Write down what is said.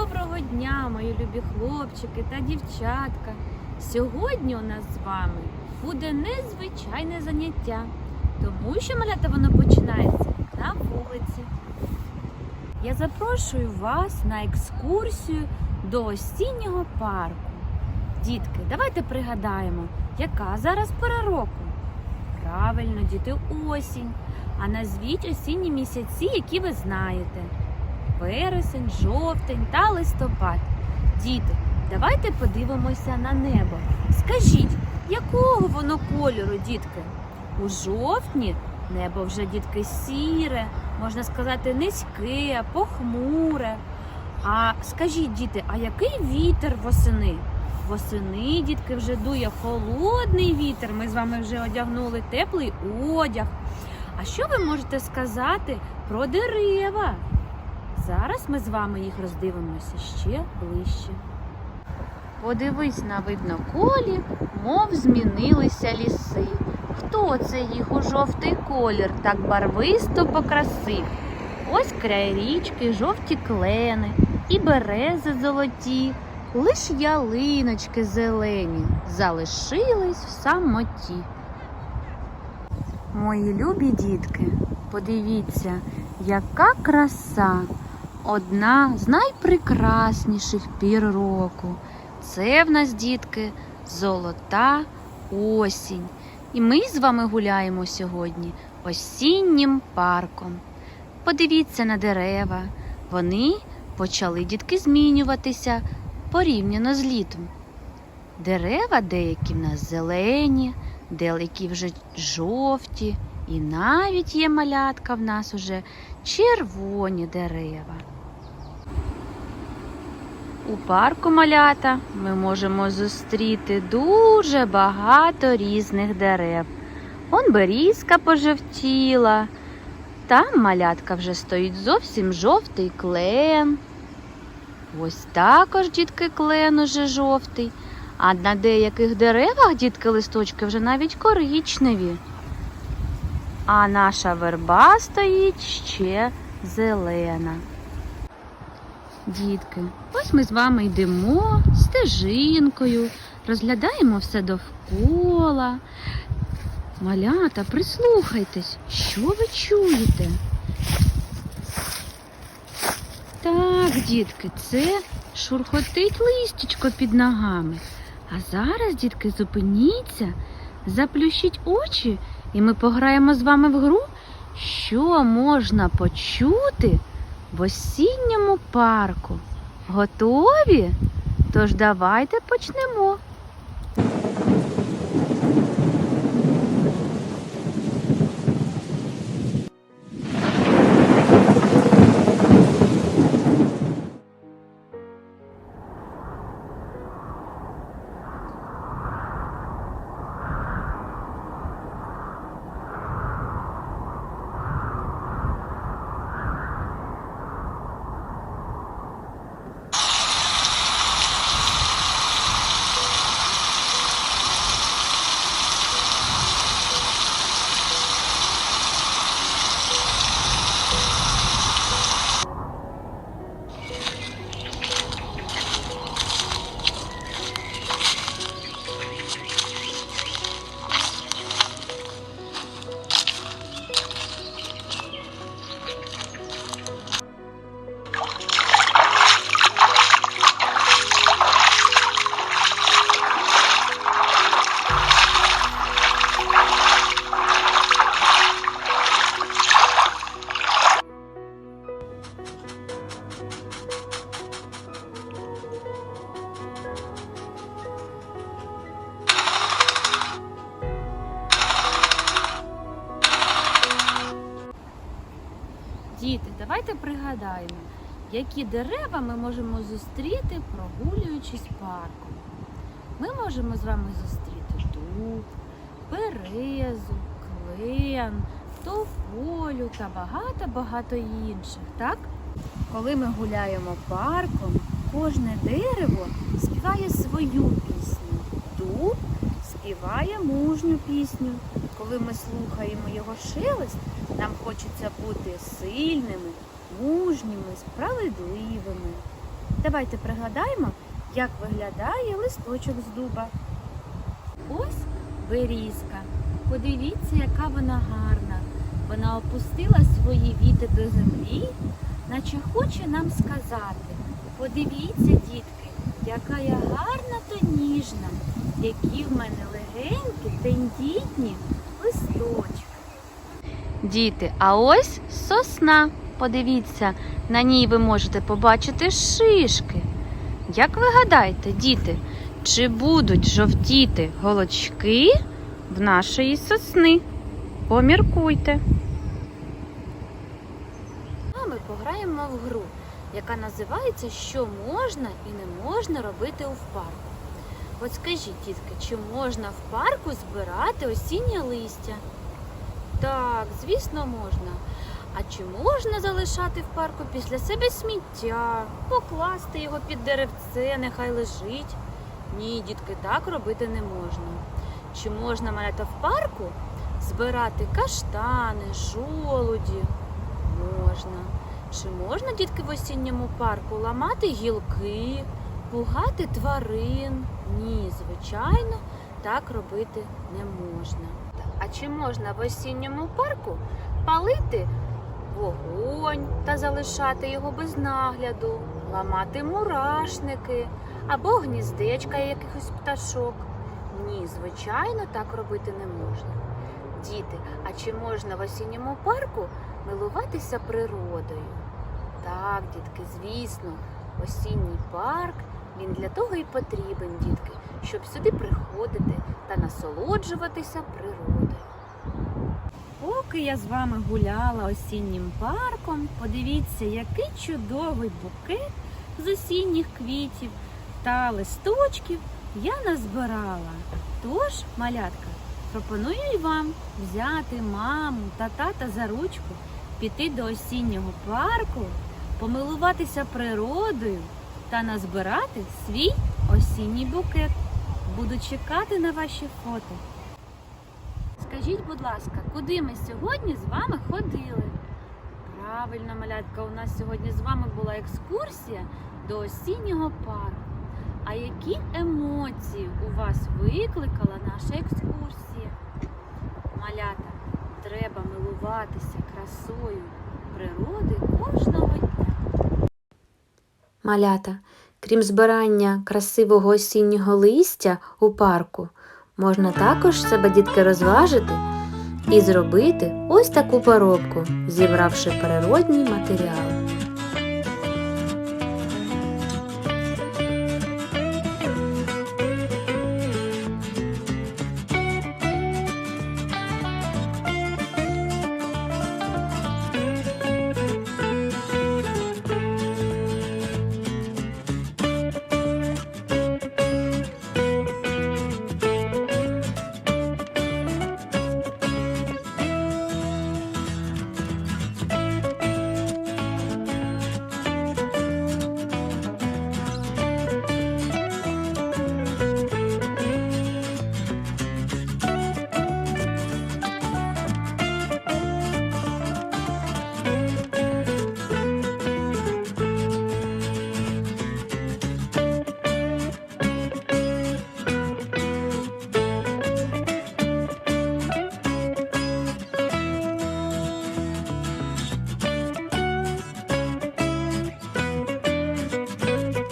Доброго дня, мої любі хлопчики та дівчатка. Сьогодні у нас з вами буде незвичайне заняття, тому що малята воно починається на вулиці. Я запрошую вас на екскурсію до осіннього парку. Дітки, давайте пригадаємо, яка зараз пора року. Правильно, діти, осінь. А назвіть осінні місяці, які ви знаєте вересень, жовтень та листопад. Діти, давайте подивимося на небо. Скажіть, якого воно кольору, дітки? У жовтні небо вже дітки сіре, можна сказати, низьке, похмуре. А скажіть, діти, а який вітер восени? Восени, дітки, вже дує холодний вітер. Ми з вами вже одягнули теплий одяг. А що ви можете сказати про дерева? Зараз ми з вами їх роздивимося ще ближче. Подивись на видноколі, мов змінилися ліси. Хто це їх у жовтий колір так барвисто покрасив? Ось край річки жовті клени і берези золоті, лиш ялиночки зелені залишились в самоті. Мої любі дітки, подивіться, яка краса! Одна з найпрекрасніших пір року. Це в нас, дітки, золота осінь. І ми з вами гуляємо сьогодні осіннім парком. Подивіться на дерева. Вони почали дітки змінюватися порівняно з літом. Дерева деякі в нас зелені, деякі вже жовті, і навіть є малятка в нас уже червоні дерева. У парку малята ми можемо зустріти дуже багато різних дерев. Он берізка пожевтіла, там малятка вже стоїть зовсім жовтий клен. Ось також дітки клен уже жовтий, а на деяких деревах дітки листочки вже навіть коричневі. А наша верба стоїть ще зелена. Дітки, ось ми з вами йдемо стежинкою, розглядаємо все довкола. Малята, прислухайтесь, що ви чуєте? Так, дітки, це шурхотить листячко під ногами. А зараз, дітки, зупиніться, заплющіть очі, і ми пограємо з вами в гру, що можна почути в осінньому парку. Готові? Тож давайте почнемо. Давайте пригадаємо, які дерева ми можемо зустріти, прогулюючись парком. Ми можемо з вами зустріти дуб, березу, клен, тополю та багато-багато інших, так? Коли ми гуляємо парком, кожне дерево співає свою пісню. Дуб співає мужню пісню. Коли ми слухаємо його шелест, нам хочеться бути сильними, мужніми, справедливими. Давайте пригадаємо, як виглядає листочок з дуба. Ось берізка. Подивіться, яка вона гарна. Вона опустила свої віти до землі, наче хоче нам сказати. Подивіться, дітки, яка я гарна та ніжна, які в мене легенькі, тендітні листочки. Діти, а ось сосна. Подивіться, на ній ви можете побачити шишки. Як ви гадаєте, діти, чи будуть жовтіти голочки в нашої сосни? Поміркуйте. А ми пограємо в гру, яка називається Що можна і не можна робити у парку. От скажіть, дітки, чи можна в парку збирати осіннє листя? Так, звісно, можна. А чи можна залишати в парку після себе сміття, покласти його під деревце, нехай лежить? Ні, дітки, так робити не можна. Чи можна малята в парку збирати каштани, жолуді? Можна. Чи можна, дітки, в осінньому парку ламати гілки, пугати тварин? Ні, звичайно, так робити не можна. А чи можна в осінньому парку палити вогонь та залишати його без нагляду, ламати мурашники або гніздечка якихось пташок? Ні, звичайно, так робити не можна. Діти, а чи можна в осінньому парку милуватися природою? Так, дітки, звісно, осінній парк він для того і потрібен, дітки, щоб сюди приходити та насолоджуватися природою. Поки я з вами гуляла осіннім парком, подивіться, який чудовий букет з осінніх квітів та листочків я назбирала. Тож, малятка, пропоную і вам взяти маму та тата за ручку, піти до осіннього парку, помилуватися природою та назбирати свій осінній букет. Буду чекати на ваші фото. Скажіть, будь ласка, куди ми сьогодні з вами ходили? Правильно, малятка, у нас сьогодні з вами була екскурсія до осіннього парку. А які емоції у вас викликала наша екскурсія? Малята, треба милуватися красою природи кожного дня. Малята, крім збирання красивого осіннього листя у парку, можна також себе дітки розважити і зробити ось таку поробку, зібравши природній матеріал.